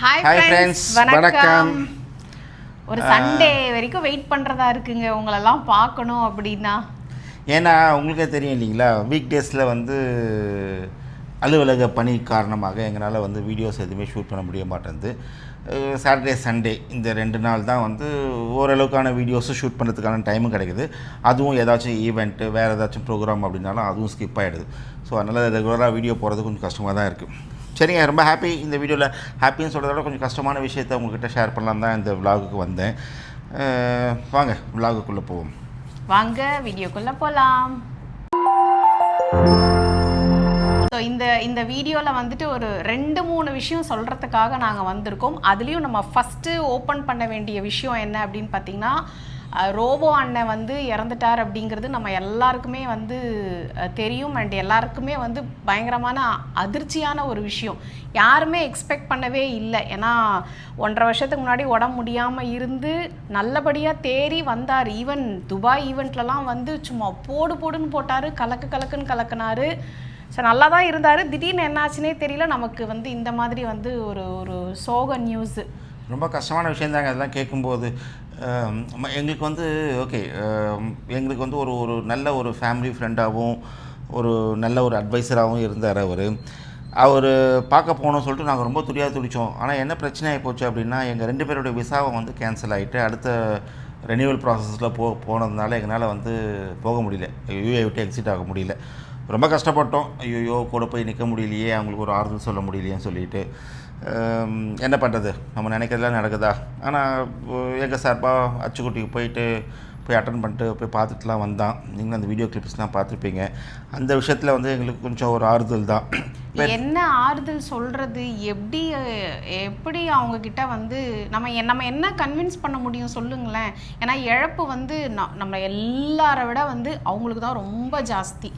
Hi friends வணக்கம். ஒரு Sunday வரைக்கும் வெயிட் பண்றதா இருக்குங்க. உங்களெல்லாம் பார்க்கணும் அப்படின்னா. ஏன்னா உங்களுக்கே தெரியும் இல்லைங்களா? வீக் டேஸில் வந்து அலுவலக பணி காரணமாக எங்களால் வந்து வீடியோஸ் எதுவுமே ஷூட் பண்ண முடிய மாட்டேங்குது சாட்டர்டே சண்டே இந்த ரெண்டு நாள் தான் வந்து ஓரளவுக்கான வீடியோஸும் ஷூட் பண்ணுறதுக்கான டைமும் கிடைக்குது. அதுவும் ஏதாச்சும் ஈவெண்ட்டு வேறு ஏதாச்சும் ப்ரோக்ராம் அப்படின்னாலும் அதுவும் ஸ்கிப் ஆகிடுது ஸோ அதனால் ரெகுலராக வீடியோ போகிறது கொஞ்சம் கஷ்டமாக தான் இருக்குது சரிங்க ரொம்ப ஹாப்பி இந்த வீடியோவில் ஹாப்பின்னு சொல்கிறத விட கொஞ்சம் கஷ்டமான விஷயத்த உங்ககிட்ட ஷேர் பண்ணலாம் தான் இந்த விலாகுக்கு வந்தேன். வாங்க விலாகுக்குள்ளே போவோம். வாங்க வீடியோக்குள்ளே போகலாம் ஸோ இந்த இந்த வீடியோவில் வந்துட்டு ஒரு ரெண்டு மூணு விஷயம் சொல்கிறதுக்காக நாங்கள் வந்திருக்கோம். அதுலேயும் நம்ம ஃபஸ்ட்டு ஓப்பன் பண்ண வேண்டிய விஷயம் என்ன அப்படின்னு பார்த்தீங்கன்னா ரோபோ அண்ணன் வந்து இறந்துட்டார் அப்படிங்கிறது நம்ம எல்லாருக்குமே வந்து தெரியும். அண்ட் எல்லாருக்குமே வந்து பயங்கரமான அதிர்ச்சியான ஒரு விஷயம். யாருமே எக்ஸ்பெக்ட் பண்ணவே இல்லை. ஏன்னா ஒன்றரை வருஷத்துக்கு முன்னாடி உடம்பு முடியாமல் இருந்து நல்லபடியாக தேறி வந்தார். ஈவன் துபாய் ஈவெண்ட்லலாம் வந்து சும்மா போடு போடுன்னு போட்டார். கலக்கு கலக்குன்னு கலக்குனாரு. ஸோ நல்லா தான் இருந்தார். திடீர்னு என்னாச்சுனே தெரியல. நமக்கு வந்து இந்த மாதிரி வந்து ஒரு ஒரு சோக நியூஸு ரொம்ப கஷ்டமான விஷயந்தாங்க. அதெல்லாம் கேட்கும்போது. எங்களுக்கு வந்து ஓகே எங்களுக்கு வந்து ஒரு ஒரு நல்ல ஒரு ஃபேமிலி ஃப்ரெண்டாகவும் ஒரு நல்ல ஒரு அட்வைசராகவும் இருந்தார் அவர். அவர் பார்க்க போகணும்னு சொல்லிட்டு நாங்கள் ரொம்ப துடியாக துடித்தோம் ஆனால் என்ன பிரச்சனை ஆகி போச்சு அப்படின்னா எங்கள் ரெண்டு பேருடைய விசாவை வந்து கேன்சல் ஆகிட்டு அடுத்த ரெனியூவல் ப்ராசஸில் போ போனதுனால எங்களால் வந்து போக முடியல. யூஏ விட்டு எக்ஸிட் ஆக முடியல. ரொம்ப கஷ்டப்பட்டோம். ஐயோ கூட போய் நிற்க முடியலையே அவங்களுக்கு ஒரு ஆறுதல் சொல்ல முடியலையேன்னு சொல்லிட்டு. என்ன பண்ணுறது நம்ம நினைக்கிறதெல்லாம் நடக்குதா? ஆனால் எங்கள் சார்பாக அச்சுக்குட்டிக்கு போயிட்டு போய் அட்டன் பண்ணிட்டு போய் பார்த்துட்டுலாம் வந்தான். நீங்களும் அந்த வீடியோ கிளிப்ஸ்லாம் பார்த்துருப்பீங்க. அந்த விஷயத்தில் வந்து எங்களுக்கு கொஞ்சம் ஒரு ஆறுதல் தான். என்ன ஆறுதல் சொல்கிறது எப்படி எப்படி அவங்கக்கிட்ட வந்து நம்ம நம்ம என்ன கன்வின்ஸ் பண்ண முடியும் சொல்லுங்களேன். ஏன்னா இழப்பு வந்து நம்ம எல்லாரை விட வந்து அவங்களுக்கு தான் ரொம்ப ஜாஸ்தி.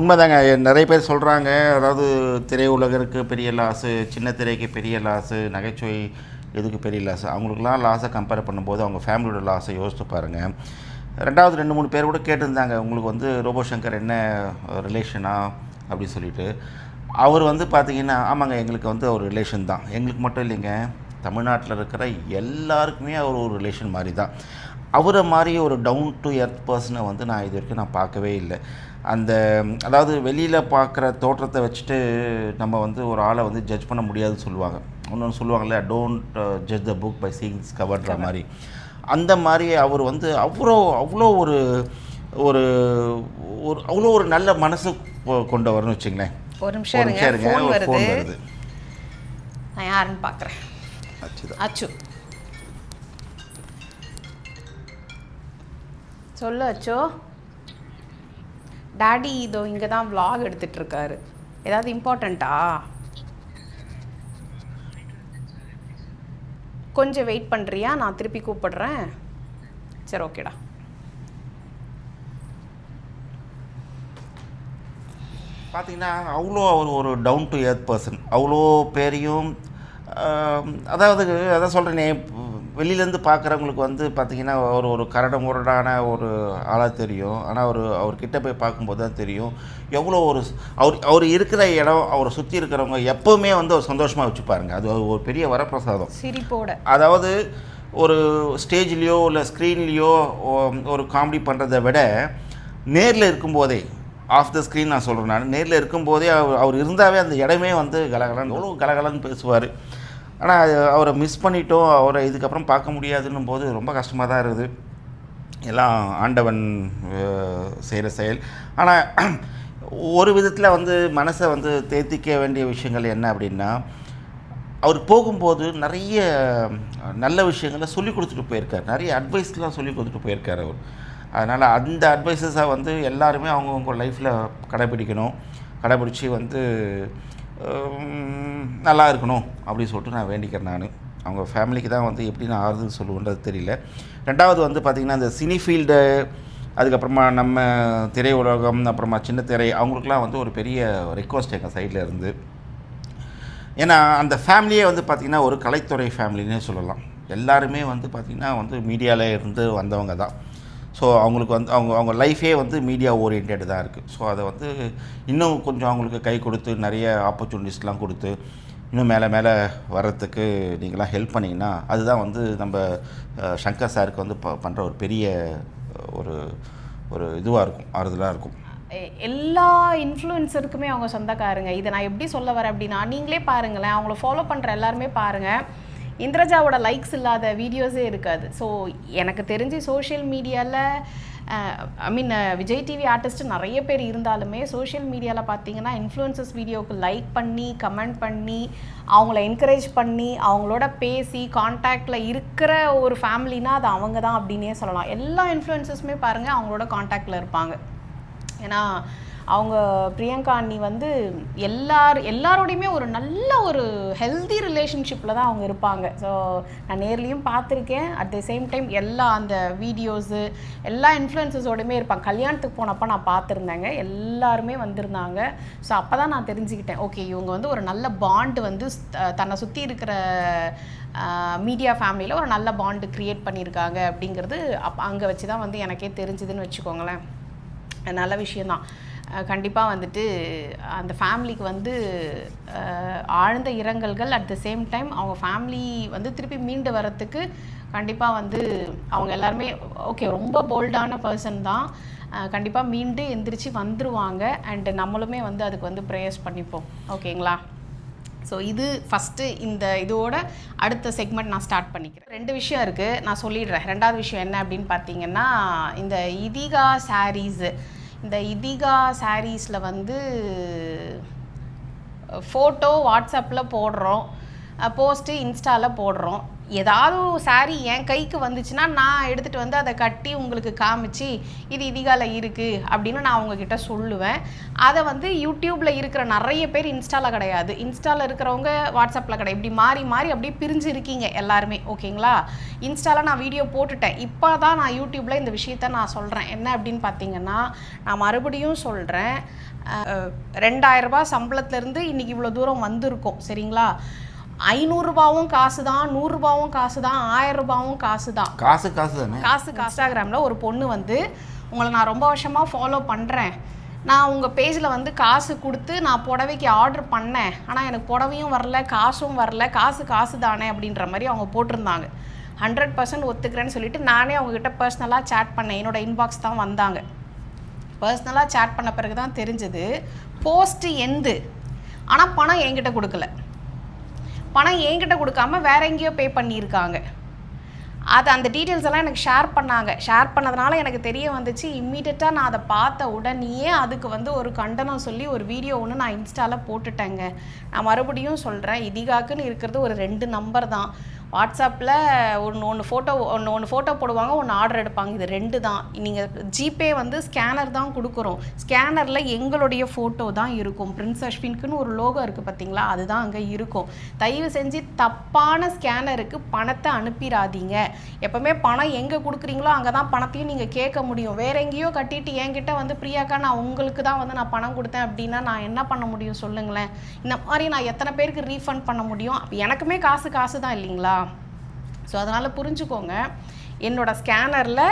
உண்மைதாங்க நிறைய பேர் சொல்கிறாங்க அதாவது திரையுலகருக்கு பெரிய லாஸு சின்ன திரைக்கு பெரிய லாஸு நகைச்சுவை எதுக்கு பெரிய லாஸ் அவங்களுக்குலாம் லாஸை கம்பேர் பண்ணும்போது அவங்க ஃபேமிலியோட லாஸை யோசித்து பாருங்கள் ரெண்டாவது ரெண்டு மூணு பேர் கூட கேட்டிருந்தாங்க உங்களுக்கு வந்து ரோபோ சங்கர் என்ன ரிலேஷனா அப்படின்னு சொல்லிட்டு. அவர் வந்து பார்த்தீங்கன்னா ஆமாங்க எங்களுக்கு வந்து ஒரு ரிலேஷன் தான். எங்களுக்கு மட்டும் இல்லைங்க தமிழ்நாட்டில் இருக்கிற எல்லாருக்குமே அவர் ஒரு ரிலேஷன் மாதிரி தான் அவரை மாதிரி ஒரு டவுன் டு எர்த் பர்சனை வந்து நான் இது வரைக்கும் நான் பார்க்கவே இல்லை. அந்த அதாவது வெளியில் பார்க்குற தோற்றத்தை வச்சுட்டு நம்ம வந்து ஒரு ஆளை வந்து ஜட்ஜ் பண்ண முடியாதுன்னு சொல்லுவாங்க. இன்னொன்று சொல்லுவாங்கல்ல don't judge the book by சீங்ஸ் கவர்ன்ற மாதிரி. அந்த மாதிரி அவர் வந்து அவ்வளோ அவ்வளோ ஒரு ஒரு ஒரு அவ்வளோ ஒரு நல்ல மனசு கொண்டவர்னு வச்சுங்களேன். ஒரு நிமிஷம் இருங்க. ஃபோன் ஒரு ஃபோன் வருது. நான் யாருன்னு பார்க்குறேன் அச்சு. சொல்லு அச்சோ. டாடி இதோ இங்கே தான் விலாக் எடுத்துகிட்ருக்காரு ஏதாவது இம்பார்ட்டண்ட்டா கொஞ்சம் வெயிட் பண்ணுறியா நான் திருப்பி கூப்பிடுறேன். சரி ஓகேடா பார்த்தீங்கன்னா அவ்வளோ அவர் ஒரு டவுன் டு எர்த் பர்சன் அவ்வளோ பேரையும் அதாவது அதான் சொல்கிறேனே வெளியிலேருந்து பார்க்குறவங்களுக்கு வந்து பார்த்தீங்கன்னா ஒரு ஒரு கரடு முரடான ஒரு ஆளாக தெரியும். ஆனால் அவர் அவர்கிட்ட போய் பார்க்கும்போது தான் தெரியும். எவ்வளோ ஒரு அவர் அவர் இருக்கிற இடம் அவரை சுற்றி இருக்கிறவங்க எப்போவுமே வந்து அவர் சந்தோஷமாக வச்சுப்பாருங்க. அது ஒரு பெரிய வரப்பிரசாதம். சிரிப்போட. அதாவது ஒரு ஸ்டேஜ்லேயோ இல்லை ஸ்க்ரீன்லேயோ ஒரு காமெடி பண்ணுறதை விட நேரில் இருக்கும்போதே ஆஃப் த ஸ்க்ரீன் நான் சொல்கிறேன் நான் நேரில் இருக்கும்போதே அவர் அவர் இருந்தாவே அந்த இடமே வந்து கலகலன்னு எவ்வளோ கலகலன்னு பேசுவார். ஆனால் அவரை மிஸ் பண்ணிட்டோம் அவரை இதுக்கப்புறம் பார்க்க முடியாதுன்னும் போது ரொம்ப கஷ்டமாக தான் இருக்குது. எல்லாம் ஆண்டவன் செய்கிற செயல். ஆனால் ஒரு விதத்தில் வந்து மனசை வந்து தேத்திக்க வேண்டிய விஷயங்கள் என்ன அப்படின்னா அவர் போகும்போது நிறைய நல்ல விஷயங்களை சொல்லி கொடுத்துட்டு போயிருக்கார். நிறைய அட்வைஸ்லாம் சொல்லி கொடுத்துட்டு போயிருக்கார் அவர். அதனால் அந்த அட்வைஸஸாக வந்து எல்லாருமே அவங்கவுங்க லைஃப்பில் கடைபிடிக்கணும். கடைபிடிச்சி வந்து நல்லா இருக்கணும் அப்படின்னு சொல்லிட்டு நான் வேண்டிக்கிறேன் நான். அவங்க ஃபேமிலிக்கு தான் வந்து எப்படி நான் ஆறுதல் சொல்லுவேன்றது தெரியல. ரெண்டாவது வந்து பார்த்திங்கன்னா இந்த சினி ஃபீல்டு அதுக்கப்புறமா நம்ம திரையுலகம் அப்புறமா சின்ன திரை அவங்களுக்குலாம் வந்து ஒரு பெரிய ரெக்வஸ்ட் எங்கள் சைடில் இருந்து. ஏன்னா அந்த ஃபேமிலியே வந்து பார்த்திங்கன்னா ஒரு கலைத்துறை ஃபேமிலின்னே சொல்லலாம். எல்லாருமே வந்து பார்த்திங்கன்னா வந்து மீடியாவில் இருந்து வந்தவங்க தான். ஸோ அவங்களுக்கு வந்து அவங்க அவங்க லைஃபே வந்து மீடியா ஓரியன்ட் தான் இருக்குது ஸோ அதை வந்து இன்னும் கொஞ்சம் அவங்களுக்கு கை கொடுத்து நிறைய ஆப்பர்ச்சுனிட்டிஸ்லாம் கொடுத்து இன்னும் மேலே மேலே வர்றதுக்கு நீங்களாம் ஹெல்ப் பண்ணிங்கன்னா அதுதான் வந்து நம்ம சங்கர் சாருக்கு வந்து ப பண்ணுற ஒரு பெரிய ஒரு ஒரு இதுவாக இருக்கும் ஆறுதலாக இருக்கும். எல்லா இன்ஃப்ளூயன்ஸருக்குமே அவங்க சொந்தக்காரங்க. இதை நான் எப்படி சொல்ல வரேன் அப்படின்னா நீங்களே பாருங்களேன். அவங்கள ஃபாலோ பண்ணுற எல்லாருமே பாருங்கள் இந்திரஜாவோட லைக்ஸ் இல்லாத வீடியோஸே இருக்காது. ஸோ எனக்கு தெரிஞ்சு சோஷியல் மீடியாவில் I mean Vijay TV artist நிறைய பேர் இருந்தாலுமே சோஷியல் மீடியாவில் பார்த்தீங்கன்னா இன்ஃப்ளூயன்சஸ் வீடியோவுக்கு லைக் பண்ணி கமெண்ட் பண்ணி அவங்கள என்கரேஜ் பண்ணி அவங்களோட பேசி காண்டாக்டில் இருக்கிற ஒரு ஃபேமிலினா அது அவங்க தான் அப்படின்னே சொல்லலாம். எல்லா இன்ஃப்ளூயன்சஸுமே பாருங்கள் அவங்களோட காண்டாக்டில் இருப்பாங்க. ஏன்னா அவங்க பிரியங்கா அண்ணி வந்து எல்லார் எல்லாரோடையுமே ஒரு நல்ல ஒரு ஹெல்தி ரிலேஷன்ஷிப்பில் தான் அவங்க இருப்பாங்க. ஸோ நான் நேர்லேயும் பார்த்துருக்கேன். அட் த சேம் டைம் எல்லா அந்த வீடியோஸு எல்லா இன்ஃப்ளூயன்சஸோடையுமே இருப்பாங்க. கல்யாணத்துக்கு போனப்போ நான் பார்த்துருந்தேங்க. எல்லாருமே வந்திருந்தாங்க. ஸோ அப்போ தான் நான் தெரிஞ்சுக்கிட்டேன். ஓகே இவங்க வந்து ஒரு நல்ல பாண்டு வந்து தன்னை சுற்றி இருக்கிற மீடியா ஃபேமிலியில் ஒரு நல்ல பாண்டு க்ரியேட் பண்ணியிருக்காங்க அப்படிங்கிறது அப் அங்கே வச்சு தான் வந்து எனக்கே தெரிஞ்சுதுன்னு வச்சுக்கோங்களேன். நல்ல விஷயந்தான் கண்டிப்பாக வந்துட்டு அந்த ஃபேமிலிக்கு வந்து ஆழ்ந்த இரங்கல்கள். அட் த சேம் டைம் அவங்க ஃபேமிலி வந்து திருப்பி மீண்டு வரத்துக்கு கண்டிப்பாக வந்து அவங்க எல்லாருமே ஓகே ரொம்ப போல்டான பர்சன் தான். கண்டிப்பாக மீண்டு எந்திரிச்சு வந்துருவாங்க. அண்டு நம்மளுமே வந்து அதுக்கு வந்து ப்ரேயர்ஸ் பண்ணிப்போம். ஓகேங்களா ஸோ இது ஃபஸ்ட்டு இந்த இதோட அடுத்த செக்மெண்ட் நான் ஸ்டார்ட் பண்ணிக்கிறேன். ரெண்டு விஷயம் இருக்குது நான் சொல்லிடுறேன். ரெண்டாவது விஷயம் என்ன அப்படின்னு பார்த்தீங்கன்னா இந்த இதிகா சாரீஸு இந்த இதிகா சாரீஸில் வந்து ஃபோட்டோ வாட்ஸ்அப்பில் போடுறோம் போஸ்ட்டு இன்ஸ்டாவில் போடுறோம். ஏதாவது saree என் கைக்கு வந்துச்சுன்னா நான் எடுத்துகிட்டு வந்து அதை கட்டி உங்களுக்கு காமிச்சு இது இதிகால இருக்குது அப்படின்னு நான் உங்ககிட்ட சொல்லுவேன். அதை வந்து யூடியூப்பில் இருக்கிற நிறைய பேர் இன்ஸ்டாவில் கிடையாது. இன்ஸ்டாவில் இருக்கிறவங்க வாட்ஸ்அப்பில் கிடையாது. இப்படி மாறி மாறி அப்படியே பிரிஞ்சு இருக்கீங்க எல்லாருமே ஓகேங்களா? இன்ஸ்டாவில் நான் வீடியோ போட்டுட்டேன். இப்போ தான் நான் யூடியூப்பில் இந்த விஷயத்த நான் சொல்கிறேன் என்ன அப்படின்னு பார்த்தீங்கன்னா நான் மறுபடியும் சொல்கிறேன் ரெண்டாயிரரூபா சம்பளத்துலேருந்து இன்றைக்கி இவ்வளோ தூரம் வந்திருக்கோம் சரிங்களா? ஐநூறுரூபாவும் காசு தான் நூறுரூபாவும் காசு தான் ஆயிரம் ரூபாவும் காசு தான் காசு காசு தானே காசு இன்ஸ்டாகிராமில் ஒரு பொண்ணு வந்து உங்களை நான் ரொம்ப வருஷமாக ஃபாலோ பண்ணுறேன் நான் உங்கள் பேஜில் வந்து காசு கொடுத்து நான் புடவைக்கு ஆர்டர் பண்ணேன். ஆனால் எனக்கு புடவையும் வரல காசும் வரல காசு காசு தானே அப்படின்ற மாதிரி அவங்க போட்டிருந்தாங்க. ஹண்ட்ரட் பர்சன்ட் ஒத்துக்கிறேன்னு சொல்லிட்டு நானே அவங்கக்கிட்ட பர்சனலாக சேட் பண்ணேன். என்னோட இன்பாக்ஸ் தான் வந்தாங்க. பர்சனலாக சேட் பண்ண பிறகு தான் தெரிஞ்சது போஸ்ட்டு எந்து ஆனால் பணம் என்கிட்ட கொடுக்கல. பணம் என்கிட்ட கொடுக்காம வேற எங்கேயோ பே பண்ணியிருக்காங்க. அது அந்த டீட்டெயில்ஸ் எல்லாம் எனக்கு ஷேர் பண்ணாங்க. ஷேர் பண்ணதுனால எனக்கு தெரிய வந்துச்சு இம்மீடியட்டாக நான் அதை பார்த்த உடனேயே அதுக்கு வந்து ஒரு கண்டனம் சொல்லி ஒரு வீடியோ ஒன்று நான் இன்ஸ்டாவில் போட்டுட்டேங்க. நான் மறுபடியும் சொல்கிறேன் இதிகாக்குன்னு இருக்கிறது ஒரு ரெண்டு நம்பர் தான். வாட்ஸ்அப்பில் ஒன்று ஒன்று ஃபோட்டோ ஒன்று ஒன்று ஃபோட்டோ போடுவாங்க ஒன்று ஆர்டர் எடுப்பாங்க. இது ரெண்டு தான். நீங்கள் ஜிபே வந்து ஸ்கேனர் தான் கொடுக்குறோம். ஸ்கேனரில் எங்களுடைய ஃபோட்டோ தான் இருக்கும். பிரின்ஸ் அஷ்வின்க்குன்னு ஒரு லோகோ இருக்குது பார்த்தீங்களா? அதுதான் அங்கே இருக்கும். தயவு செஞ்சு தப்பான ஸ்கேனருக்கு பணத்தை அனுப்பிடாதீங்க. எப்போவுமே பணம் எங்கே கொடுக்குறீங்களோ அங்கே தான் பணத்தையும் நீங்கள் கேட்க முடியும். வேற எங்கேயோ கட்டிட்டு என்கிட்ட வந்து பிரியாக்கா நான் உங்களுக்கு தான் வந்து நான் பணம் கொடுத்தேன் அப்படின்னா நான் என்ன பண்ண முடியும் சொல்லுங்களேன்? இந்த மாதிரி நான் எத்தனை பேருக்கு ரீஃபண்ட் பண்ண முடியும்? எனக்குமே காசு காசு தான் இல்லைங்களா? ஸோ அதனால் புரிஞ்சுக்கோங்க. என்னோடய ஸ்கேனரில்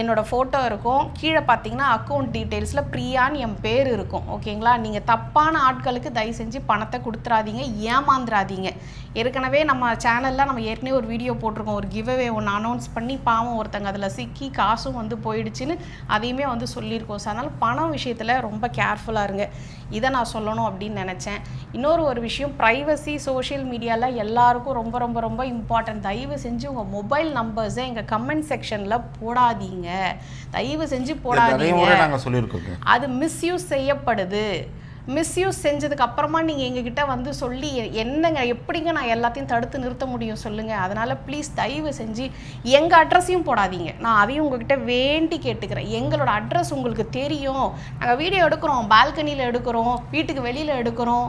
என்னோட ஃபோட்டோ இருக்கும். கீழே பார்த்தீங்கன்னா அக்கௌண்ட் டீட்டெயில்ஸில் பிரியான்னு என் பேர் இருக்கும். ஓகேங்களா? நீங்கள் தப்பான ஆட்களுக்கு தயவு செஞ்சு பணத்தை கொடுத்துறாதீங்க. ஏமாந்துடாதீங்க ஏற்கனவே நம்ம சேனலில் நம்ம ஏற்கனவே ஒரு வீடியோ போட்டிருக்கோம். ஒரு கிவ்அவே ஒன்று அனௌன்ஸ் பண்ணி பாவம் ஒருத்தங்க. அதில் சிக்கி காசும் வந்து போயிடுச்சுன்னு அதையுமே வந்து சொல்லியிருக்கோம். ஸோ அதனால் பணம் விஷயத்தில் ரொம்ப கேர்ஃபுல்லாக இருங்க. இதை நான் சொல்லணும் அப்படின்னு நினச்சேன். இன்னொரு ஒரு விஷயம் ப்ரைவசி சோஷியல் மீடியாவில் எல்லாருக்கும் ரொம்ப ரொம்ப ரொம்ப இம்பார்ட்டன்ட் தயவு செஞ்சு உங்கள் மொபைல் நம்பர்ஸை எங்கள் கமெண்ட் செக்ஷனில் போடாதீங்க. தயவு செஞ்சு போடாதீங்க. அது மிஸ்யூஸ் செய்யப்படுது. மிஸ்யூஸ் செஞ்சதுக்கு அப்புறமா நீங்கள் எங்ககிட்ட வந்து சொல்லி என்னங்க எப்படிங்க நான் எல்லாத்தையும் தடுத்து நிறுத்த முடியும் சொல்லுங்கள் அதனால் ப்ளீஸ் தயவு செஞ்சு எங்கள் அட்ரஸையும் போடாதீங்க. நான் அதையும் உங்ககிட்ட வேண்டி கேட்டுக்கிறேன். எங்களோட அட்ரஸ் உங்களுக்கு தெரியும். நாங்கள் வீடியோ எடுக்கிறோம். பால்கனியில் எடுக்கிறோம். வீட்டுக்கு வெளியில் எடுக்கிறோம்.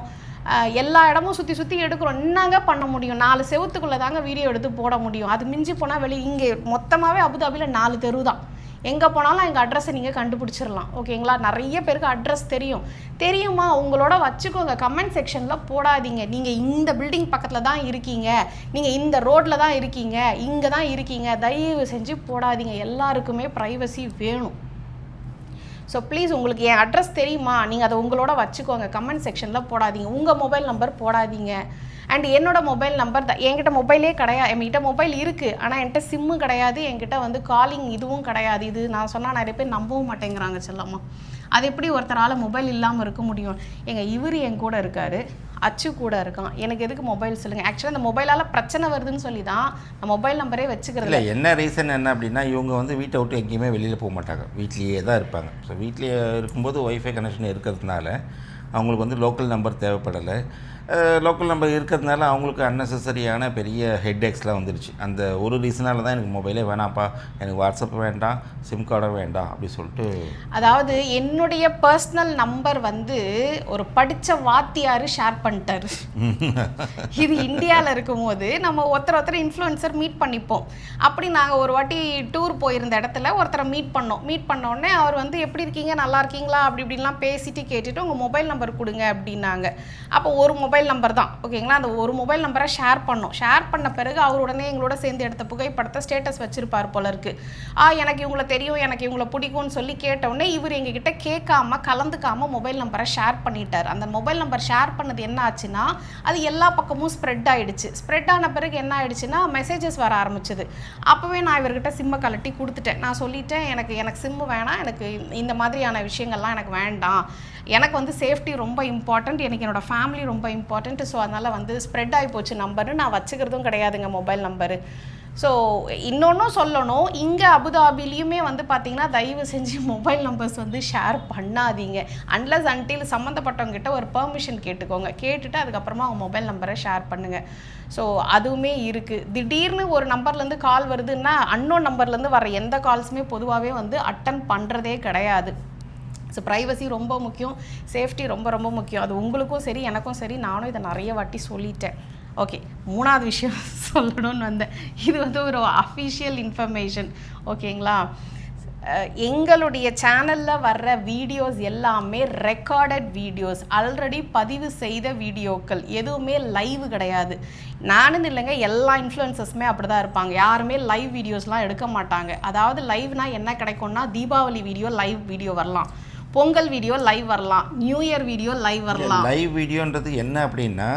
எல்லா இடமும் சுற்றி சுற்றி எடுக்கிறோம். என்னங்க பண்ண முடியும்? நாலு செவத்துக்குள்ளே தாங்க வீடியோ எடுத்து போட முடியும். அது மிஞ்சி போனால் வெளியே இங்கே மொத்தமாகவே அபுதாபியில் நாலு தெரு தான். எங்கே போனாலும் எங்கள் அட்ரஸை நீங்கள் கண்டுபிடிச்சிடலாம் ஓகேங்களா நிறைய பேருக்கு அட்ரஸ் தெரியும். தெரியுமா? உங்களோட வச்சுக்கோங்க. கமெண்ட் செக்ஷனில் போடாதீங்க. நீங்கள் இந்த பில்டிங் பக்கத்தில் தான் இருக்கீங்க. நீங்கள் இந்த ரோட்டில் தான் இருக்கீங்க. இங்கே தான் இருக்கீங்க. தயவு செஞ்சு போடாதீங்க. எல்லாருக்குமே ப்ரைவசி வேணும். ஸோ ப்ளீஸ் உங்களுக்கு என் அட்ரஸ் தெரியுமா? நீங்கள் அதை உங்களோட வச்சுக்கோங்க. கமெண்ட் செக்ஷனில் போடாதீங்க. உங்கள் மொபைல் நம்பர் போடாதீங்க. அண்ட் என்னோட மொபைல் நம்பர் தான் என்கிட்ட மொபைலே கிடையாது என்கிட்ட மொபைல் இருக்குது ஆனால் என்கிட்ட சிம்மு கிடையாது என்கிட்ட வந்து காலிங் இதுவும் கிடையாது. இது நான் சொன்னால் நிறைய பேர் நம்பவும் மாட்டேங்கிறாங்க செல்லம்மா. அது எப்படி ஒருத்தரால் மொபைல் இல்லாமல் இருக்க முடியும்? எங்க இவர் என் கூட இருக்காரு அச்சு கூட இருக்கான். எனக்கு எதுக்கு மொபைல் சொல்லுங்கள் ஆக்சுவலாக அந்த மொபைலால் பிரச்சனை வருதுன்னு சொல்லி தான் நான் மொபைல் நம்பரே வச்சுக்கிறது இல்லை என்ன ரீசன் என்ன அப்படின்னா இவங்க வந்து வீட்டை விட்டு எங்கேயுமே வெளியில் போக மாட்டாங்க. வீட்லேயே தான் இருப்பாங்க. ஸோ வீட்லேயே இருக்கும்போது ஒய்ஃபை கனெக்ஷன் இருக்கிறதுனால அவங்களுக்கு வந்து லோக்கல் நம்பர் தேவைப்படலை. லோக்கல் நம்பர் இருக்கிறதுனால அவங்களுக்கு அன்னெசரியான பெரிய ஹெட் ஏக்ஸ்லாம் வந்துருச்சு. அந்த ஒரு ரீசனால தான் எனக்கு மொபைலே வேணாம்ப்பா. எனக்கு வாட்ஸ்அப் வேண்டாம் சிம் கார்டும் வேண்டாம் அப்படி சொல்லிட்டு. அதாவது என்னுடைய பர்சனல் நம்பர் வந்து ஒரு படித்த வாத்தியார் ஷேர் பண்ணிட்டாரு. இது இந்தியாவில் இருக்கும்போது நம்ம ஒருத்தர் ஒருத்தர் இன்ஃப்ளூயன்சர் மீட் பண்ணிப்போம். அப்படி நாங்கள் ஒரு வாட்டி டூர் போயிருந்த இடத்துல ஒருத்தரை மீட் பண்ணோம். மீட் பண்ண உடனே அவர் வந்து எப்படி இருக்கீங்க? நல்லா இருக்கீங்களா? அப்படி இப்படின்லாம் பேசிட்டு கேட்டுட்டு உங்கள் மொபைல் நம்பர் கொடுங்க அப்படின்னாங்க. அப்போ ஒரு மொபைல் மொபைல் நம்பர் தான். ஓகேங்களா அந்த ஒரு மொபைல் நம்பரை ஷேர் பண்ணோம். ஷேர் பண்ண பிறகு அவர் உடனே எங்களோட சேர்ந்து எடுத்த புகைப்படத்தை ஸ்டேட்டஸ் வச்சிருப்பார் போல இருக்கு. ஆ எனக்கு இவங்களை தெரியும் எனக்கு இவங்களை பிடிக்கும்னு சொல்லி கேட்டவுடனே இவர் எங்ககிட்ட கேட்காம கலந்துக்காம மொபைல் நம்பரை ஷேர் பண்ணிட்டார். அந்த மொபைல் நம்பர் ஷேர் பண்ணது என்ன ஆச்சுன்னா அது எல்லா பக்கமும் ஸ்ப்ரெட் ஆயிடுச்சு. ஸ்ப்ரெட் ஆன பிறகு என்ன ஆயிடுச்சுன்னா மெசேஜஸ் வர ஆரம்பிச்சது. அப்போவே நான் இவர்கிட்ட சிம்மை கலட்டி கொடுத்துட்டேன். நான் சொல்லிட்டேன் எனக்கு எனக்கு சிம்மு வேணாம். எனக்கு இந்த மாதிரியான விஷயங்கள்லாம் எனக்கு வேண்டாம். எனக்கு வந்து சேஃப்டி ரொம்ப இம்பார்ட்டண்ட் எனக்கு என்னோட ஃபேமிலி ரொம்ப இம்பார்ட்டண்ட்டு ஸோ அதனால் வந்து ஸ்ப்ரெட் ஆகி போச்சு நம்பரு நான் வச்சுக்கிறதும் கிடையாதுங்க மொபைல் நம்பரு ஸோ இன்னொன்றும் சொல்லணும். இங்கே அபுதாபிலையுமே வந்து பார்த்தீங்கன்னா தயவு செஞ்சு மொபைல் நம்பர்ஸ் வந்து ஷேர் பண்ணாதீங்க. அன்லஸ் அன்டில் சம்மந்தப்பட்டவங்ககிட்ட ஒரு பெர்மிஷன் கேட்டுக்கோங்க. கேட்டுட்டு அதுக்கப்புறமா அவங்க மொபைல் நம்பரை ஷேர் பண்ணுங்கள் ஸோ அதுவுமே இருக்குது திடீர்னு ஒரு நம்பர்லேருந்து கால் வருதுன்னா அன்னோன் நம்பர்லேருந்து வர எந்த கால்ஸுமே பொதுவாகவே வந்து அட்டன் பண்ணுறதே கிடையாது. ஸோ ப்ரைவசி ரொம்ப முக்கியம். சேஃப்டி ரொம்ப ரொம்ப முக்கியம். அது உங்களுக்கும் சரி எனக்கும் சரி. நானும் இதை நிறைய வாட்டி சொல்லிட்டேன். ஓகே மூணாவது விஷயம் சொல்லணும்னு வந்தேன். இது வந்து ஒரு அஃபிஷியல் இன்ஃபர்மேஷன் ஓகேங்களா எங்களுடைய சேனலில் வர்ற வீடியோஸ் எல்லாமே ரெக்கார்டட் வீடியோஸ் ஆல்ரெடி பதிவு செய்த வீடியோக்கள் எதுவுமே லைவ் கிடையாது. நானும் இல்லைங்க எல்லா இன்ஃப்ளூயன்சஸுமே அப்படி தான் இருப்பாங்க. யாருமே லைவ் வீடியோஸ்லாம் எடுக்க மாட்டாங்க. அதாவது லைவ்னால் என்ன கிடைக்கும்னா தீபாவளி வீடியோ லைவ் வீடியோ வரலாம். பொங்கல் வீடியோ லைவ் வரலாம். நியூ இயர் வீடியோ லைவ் வரலாம். லைவ் வீடியோன்றது என்ன அப்படின்னா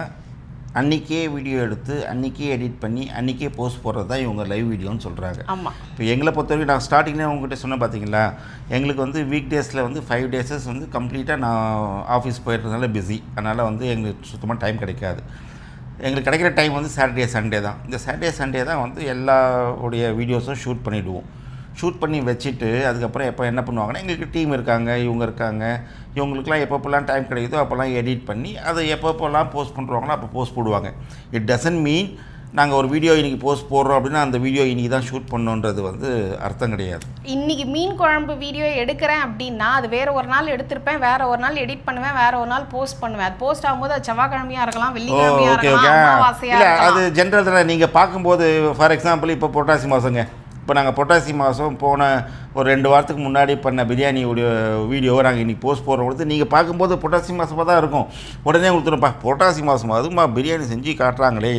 அன்றைக்கே வீடியோ எடுத்து அன்றைக்கே எடிட் பண்ணி அன்றைக்கே போஸ்ட் போடுறது தான் இவங்க லைவ் வீடியோன்னு சொல்கிறாங்க ஆமாம் இப்போ எங்களை பொறுத்த வரைக்கும் நான் ஸ்டார்டிங்லேயே உங்ககிட்ட சொன்னேன் பார்த்தீங்களா எங்களுக்கு வந்து வீக் டேஸில் வந்து ஃபைவ் டேஸஸ் வந்து கம்ப்ளீட்டாக நான் ஆஃபீஸ் போயிடுறதுனால பிஸி அதனால் வந்து எங்களுக்கு சுத்தமாக டைம் கிடைக்காது. எங்களுக்கு கிடைக்கிற டைம் வந்து சாட்டர்டே சண்டே தான். இந்த சாட்டர்டே சண்டே தான் வந்து எல்லாருடைய வீடியோஸும் ஷூட் பண்ணிவிடுவோம் ஷூட் பண்ணி வச்சுட்டு அதுக்கப்புறம் எப்போ என்ன பண்ணுவாங்கன்னா எங்களுக்கு டீம் இருக்காங்க இவங்க இருக்காங்க. இவங்களுக்குலாம் எப்பப்போல்லாம் டைம் கிடைக்குதோ அப்போல்லாம் எடிட் பண்ணி அதை எப்பப்போல்லாம் போஸ்ட் பண்ணுறாங்களோ அப்போ போஸ்ட் போடுவாங்க. இட் டசன்ட் மீன் நாங்கள் ஒரு வீடியோ இன்றைக்கி போஸ்ட் போடுறோம் அப்படின்னா அந்த வீடியோ இன்றைக்கி தான் ஷூட் பண்ணோன்றது வந்து அர்த்தம் கிடையாது. இன்னைக்கு மீன் குழம்பு வீடியோ எடுக்கிறேன் அப்படின்னா அது வேற ஒரு நாள் எடுத்திருப்பேன் வேற ஒரு நாள் எடிட் பண்ணுவேன் வேற ஒரு நாள் போஸ்ட் பண்ணுவேன். அது போஸ்ட் ஆகும்போது அது செவ்வாய்க்கிழமையா இருக்கலாம் ஓ வெள்ளிக்கிழமையா ஓகே இருக்கலாம் அது ஜென்ரல் நீங்கள் பார்க்கும்போது ஃபார் எக்ஸாம்பிள் இப்போ புரட்டாசி மாதங்க இப்போ நாங்கள் பொட்டாசி மாதம் போன ஒரு ரெண்டு வாரத்துக்கு முன்னாடி பண்ண பிரியாணியோடைய வீடியோவை நாங்கள் இன்றைக்கி போஸ்ட் போடுற பொழுது நீங்கள் பார்க்கும்போது பொட்டாசி மாதமாக தான் இருக்கும். உடனே கொடுத்துருப்பா பொட்டாசி மாதம் அதுமா பிரியாணி செஞ்சு காட்டுறாங்களே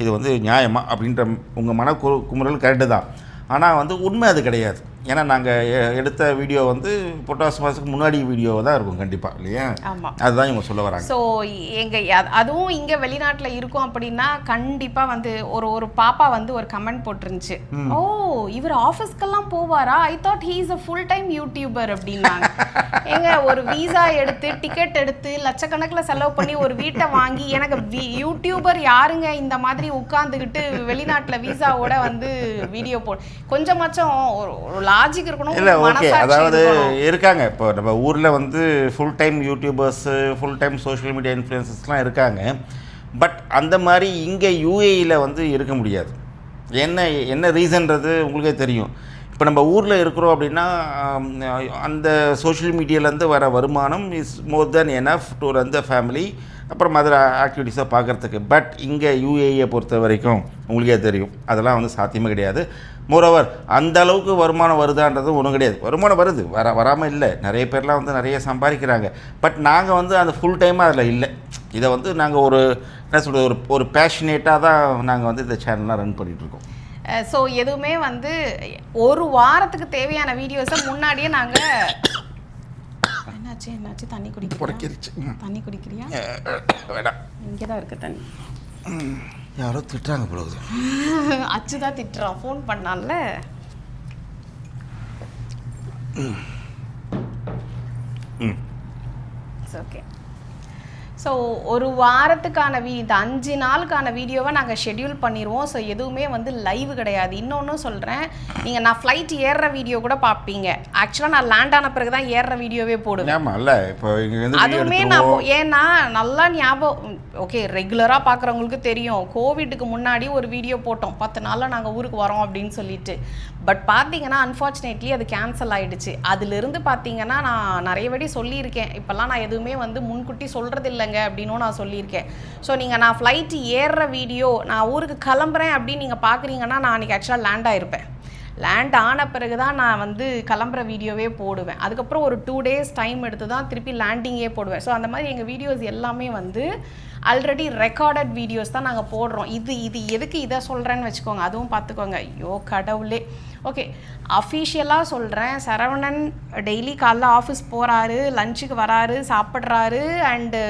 இது வந்து நியாயமா? அப்படின்ற உங்கள் மன கு குமுறல் கரெக்டு தான். ஆனால் வந்து உண்மை அது கிடையாது. ஏன்னா நாங்கள் எடுத்த வீடியோ வந்து புரட்டாசி மாதத்துக்கு முன்னாடி வீடியோ தான் இருக்கும் கண்டிப்பாக இல்லையா? ஆமா. அதுதான் இவங்க சொல்ல வராங்க. ஸோ எங்க அ- அதுவும் இங்க வெளிநாட்டுல இருக்கும் அப்படின்னா கண்டிப்பா வந்து ஒரு ஒரு பாப்பா வந்து ஒரு கமெண்ட் போட்டிருந்துச்சு. ஓ இவர் ஆஃபீஸ்க்கெல்லாம் போவாரா? I thought he is a full time YouTuber அப்படின்னாங்க. ஏங்க ஒரு வீசா எடுத்து டிக்கெட் எடுத்து லட்சக்கணக்கில் செலவு பண்ணி ஒரு வீட்டை வாங்கி எனக்கு யூடியூபர் யாருங்க? இந்த மாதிரி உட்காந்துக்கிட்டு வெளிநாட்டுல வீசாவோட வந்து வீடியோ போ கொஞ்சமாச்சும் ஒரு லாஜிக் இருக்கணும் இல்லை ஓகே அதாவது. இருக்காங்க. இப்போ நம்ம ஊரில் வந்து full time YouTubers full time social media இன்ஃப்ளூயன்சஸ்லாம் இருக்காங்க. பட் அந்த மாதிரி இங்கே யூஏஇயில் வந்து இருக்க முடியாது. என்ன என்ன ரீசன்றது உங்களுக்கே தெரியும். இப்போ நம்ம ஊரில் இருக்கிறோம் அப்படின்னா அந்த சோஷியல் மீடியாலேருந்து வர வருமானம் is more than enough to run the family அப்புறம் அதர் ஆக்டிவிட்டீஸை பார்க்குறதுக்கு. பட் இங்கே யூஏஏ பொறுத்த வரைக்கும் உங்களுக்கே தெரியும். அதெல்லாம் வந்து சாத்தியமே கிடையாது. மோரோவர் அந்த அளவுக்கு வருமானம் வருதான்றது ஒன்றும் கிடையாது. வருமானம் வருது. வர வராமல் இல்லை. நிறைய பேர்லாம் வந்து நிறைய சம்பாதிக்கிறாங்க. பட் நாங்கள் வந்து அந்த ஃபுல் டைமாக அதில் இல்லை. இதை வந்து நாங்கள் ஒரு என்ன சொல்கிறது ஒரு ஒரு பேஷனேட்டாக தான் நாங்கள் வந்து இந்த சேனல்லாம் ரன் பண்ணிகிட்ருக்கோம் ஸோ எதுவுமே வந்து ஒரு வாரத்துக்கு தேவையான வீடியோஸை முன்னாடியே நாங்கள் என்னாச்சு? என்னாச்சு? தண்ணி ம். தண்ணி குடிக்கிறியா? வேண்டாம். இங்கே தான் இருக்கு தண்ணி. யாரோ திட்டுறாங்க போலகுது அச்சு தான் திட்டுறான் ஃபோன் பண்ணான்ல. ம். ஓகே ஸோ ஒரு வாரத்துக்கான வீ இந்த அஞ்சு நாளுக்கான வீடியோவை நாங்கள் ஷெட்யூல் பண்ணிடுவோம் ஸோ எதுவுமே வந்து லைவ் கிடையாது. இன்னொன்றும் சொல்கிறேன் நீங்கள் நான் ஃப்ளைட் ஏறுற வீடியோ கூட பார்ப்பீங்க. ஆக்சுவலாக நான் லேண்ட் ஆன பிறகு தான் ஏறுற வீடியோவே போடுவேன். அதுவுமே நான் ஏன்னா நல்லா ஞாபகம் ஓகே ரெகுலராக பார்க்குறவங்களுக்கு தெரியும். கோவிட்டுக்கு முன்னாடி ஒரு வீடியோ போட்டோம். பத்து நாளில் நாங்கள் ஊருக்கு வரோம் அப்படின்னு சொல்லிட்டு. பட் பார்த்தீங்கன்னா அன்ஃபார்ச்சுனேட்லி அது கேன்சல் ஆயிடுச்சு. அதிலிருந்து பார்த்தீங்கன்னா நான் நிறைய வாட்டி சொல்லியிருக்கேன். இப்போல்லாம் நான் எதுவுமே வந்து முன்கூட்டி சொல்கிறது இல்லைங்க அப்படின்னும் நான் சொல்லியிருக்கேன். ஸோ நீங்கள் நான் ஃப்ளைட்டு ஏறுற வீடியோ நான் ஊருக்கு கிளம்புறேன் அப்படின்னு நீங்கள் பார்க்குறீங்கன்னா நான் அன்றைக்கி ஆக்சுவலாக லேண்ட் ஆயிருப்பேன். லேண்ட் ஆன பிறகு தான் நான் வந்து கிளம்புற வீடியோவே போடுவேன். அதுக்கப்புறம் ஒரு டூ டேஸ் டைம் எடுத்து தான் திருப்பி லேண்டிங்கே போடுவேன். ஸோ அந்த மாதிரி எங்கள் வீடியோஸ் எல்லாமே வந்து ஆல்ரெடி ரெக்கார்டட் வீடியோஸ் தான் நாங்கள் போடுறோம். இது இது எதுக்கு இதை சொல்கிறேன்னு வச்சுக்கோங்க. அதுவும் பார்த்துக்கோங்க. ஐயோ கடவுளே. ஓகே அஃபீஷியலாக சொல்கிறேன் சரவணன் டெய்லி காலைல ஆஃபீஸ் போகிறாரு லஞ்சுக்கு வராரு சாப்பிட்றாரு அண்டு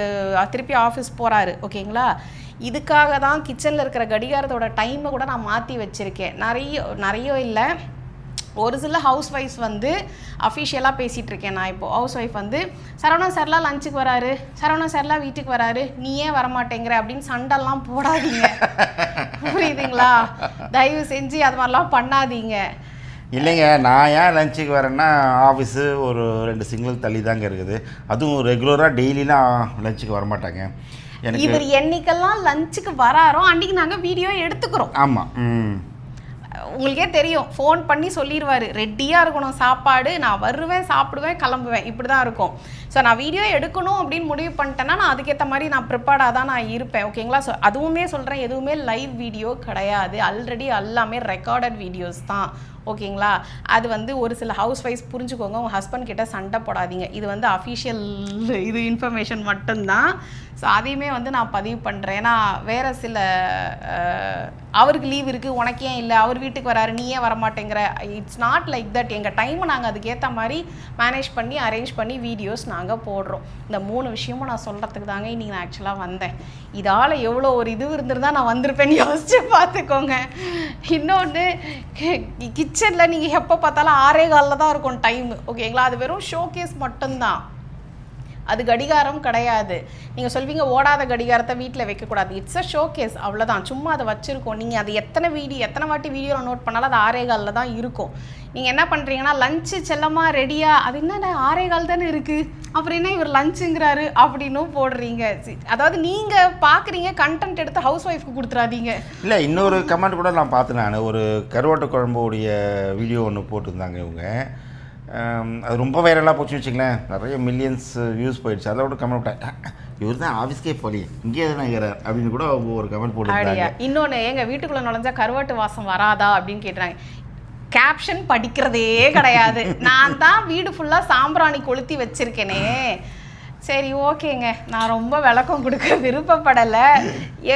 திருப்பி ஆஃபீஸ் போகிறாரு ஓகேங்களா இதுக்காக தான் கிச்சனில் இருக்கிற கடிகாரத்தோட டைமை கூட நான் மாற்றி வச்சுருக்கேன். நிறைய நிறைய இல்லை. ஒரு சில ஹவுஸ் ஒய்ஃப்ஸ் வந்து அஃபிஷியலாக பேசிகிட்டு இருக்கேன் நான் இப்போது ஹவுஸ் ஒய்ஃப் வந்து சரவணன் சார்லாம் லஞ்சுக்கு வராரு. சரவணன் சார்லாம் வீட்டுக்கு வராரு. நீ ஏன் வரமாட்டேங்கிற அப்படின்னு சண்டெல்லாம் போடாதீங்க. புரியுதுங்களா? தயவு செஞ்சு அது மாதிரிலாம் பண்ணாதீங்க. இல்லைங்க நான் ஏன் லஞ்சுக்கு வரேன்னா ஆஃபீஸு ஒரு ரெண்டு சிங்கிள் தள்ளி தாங்க இருக்குது. அதுவும் ரெகுலராக டெய்லிலாம் லஞ்சுக்கு வரமாட்டாங்க. இவர் என்னைக்கெல்லாம் லஞ்சுக்கு வராரோ அன்றைக்கி நாங்கள் வீடியோ எடுத்துக்கிறோம். ஆமாம் ம். உங்களுக்கே தெரியும். ஃபோன் பண்ணி சொல்லிடுவார் ரெடியாக இருக்கணும். சாப்பாடு. நான் வருவேன் சாப்பிடுவேன் கிளம்புவேன். இப்படி தான் இருக்கும். ஸோ நான் வீடியோ எடுக்கணும் அப்படின்னு முடிவு பண்ணிட்டேன்னா நான் அதுக்கேற்ற மாதிரி நான் ப்ரிப்பேர்டாக தான் நான் இருப்பேன். ஓகேங்களா ஸோ அதுவுமே சொல்கிறேன் எதுவுமே லைவ் வீடியோ கிடையாது. ஆல்ரெடி எல்லாமே ரெக்கார்டட் வீடியோஸ் தான். ஓகேங்களா அது வந்து ஒரு சில ஹவுஸ் ஒய்ஃப் புரிஞ்சுக்கோங்க. உங்கள் ஹஸ்பண்ட் கிட்ட சண்டை போடாதீங்க. இது வந்து அஃபிஷியல் இது இன்ஃபர்மேஷன் மட்டும்தான். ஸோ அதையுமே வந்து நான் பதிவு பண்ணுறேன் ஏன்னா வேறு சில அவருக்கு லீவ் இருக்குது உனக்கு ஏன் இல்லை? அவர் வீட்டுக்கு வராரு நீ ஏன் வரமாட்டேங்கிற? இட்ஸ் நாட் லைக் தட் எங்கள் டைமை நாங்கள் அதுக்கேற்ற மாதிரி மேனேஜ் பண்ணி அரேஞ்ச் பண்ணி வீடியோஸ் நாங்கள் போடுறோம். இந்த மூணு விஷயமும் நான் சொல்கிறதுக்கு தாங்க இன்றைக்கி நான் ஆக்சுவலாக வந்தேன். இதால் எவ்வளோ ஒரு இது இருந்திருந்தால் நான் வந்திருப்பேன்னு யோசிச்சு பார்த்துக்கோங்க. இன்னொன்று கிச்சனில் நீங்கள் எப்போ பார்த்தாலும் ஆறே காலில் தான் இருக்கும் டைம் ஓகேங்களா அது வெறும் ஷோகேஸ் மட்டும்தான். அது கடிகாரம் கிடையாது. நீங்கள் சொல்வீங்க ஓடாத கடிகாரத்தை வீட்டில் வைக்கக்கூடாது. இட்ஸ் அ ஷோகேஸ் அவ்வளோதான் சும்மா அதை வச்சுருக்கோம். நீங்கள் அது எத்தனை வீடியோ எத்தனை வாட்டி வீடியோவில் நோட் பண்ணாலும் அது ஆறே காலில் தான் இருக்கும். நீங்கள் என்ன பண்ணுறீங்கன்னா லஞ்சு செல்லமாக ரெடியாக அது என்ன ஆறே கால் தானே இருக்குது அப்புறம் என்ன இவர் லஞ்சுங்கிறாரு அப்படின்னும் போடுறீங்க. அதாவது நீங்கள் பார்க்குறீங்க கண்டென்ட் எடுத்து ஹவுஸ் ஒய்ஃப்க்கு கொடுத்துறாதீங்க. இல்லை இன்னொரு கமெண்ட் கூட நான் பார்த்தேன் நான். ஒரு கருவாட்டு குழம்புடைய வீடியோ ஒன்று போட்டிருந்தாங்க இவங்க. அது ரொம்ப வைரலாக போச்சு வச்சுங்களேன் நிறைய மில்லியன்ஸ் வியூஸ் uh, போயிடுச்சு. அதோட கமெண்ட் விட்டேன் இவர் தான் ஆஃபீஸ்க்கே போலி இங்கே தான் இருக்கிறார் அப்படின்னு கூட ஒவ்வொரு ஒரு கமெண்ட் போட்டு இன்னொன்று எங்கள் வீட்டுக்குள்ளே நுழைஞ்சா கருவாட்டு வாசம் வராதா அப்படின்னு கேட்டுறாங்க கேப்ஷன் படிக்கிறதே கிடையாது. நான் தான் வீடு ஃபுல்லாக சாம்பிராணி கொளுத்தி வச்சிருக்கேனே. சரி ஓகேங்க. நான் ரொம்ப விளக்கம் கொடுக்க விருப்பப்படலை.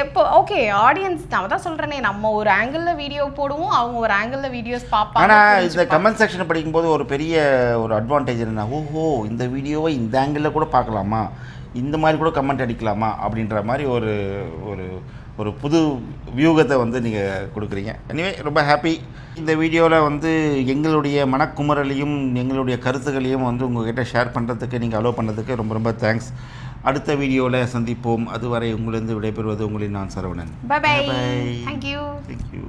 எப்போ ஓகே ஆடியன்ஸ் நான் தான் சொல்கிறேனே நம்ம ஒரு ஆங்கிளில் வீடியோ போடுவோம் அவங்க ஒரு ஆங்கிளில் வீடியோஸ் பார்ப்பாங்க ஆனால் இந்த கமெண்ட் செக்ஷன் படிக்கும்போது ஒரு பெரிய ஒரு அட்வான்டேஜ் என்ன ஓஹோ இந்த வீடியோவை இந்த ஆங்கிளில் கூட பார்க்கலாமா? இந்த மாதிரி கூட கமெண்ட் அடிக்கலாமா? அப்படின்ற மாதிரி ஒரு ஒரு ஒரு புது வியூகத்தை வந்து நீங்கள் கொடுக்குறீங்க. எனிவே ரொம்ப ஹாப்பி இந்த வீடியோவில் வந்து எங்களுடைய மனக்குமுறலையும் எங்களுடைய கருத்துக்களையும் வந்து உங்ககிட்ட ஷேர் பண்ணுறதுக்கு நீங்கள் அலோவ் பண்ணதுக்கு ரொம்ப ரொம்ப தேங்க்ஸ் அடுத்த வீடியோவில் சந்திப்போம். அதுவரை உங்களிருந்து விடைபெறுவது உங்களின் நான் Saravanan. Bye bye. Thank you thank you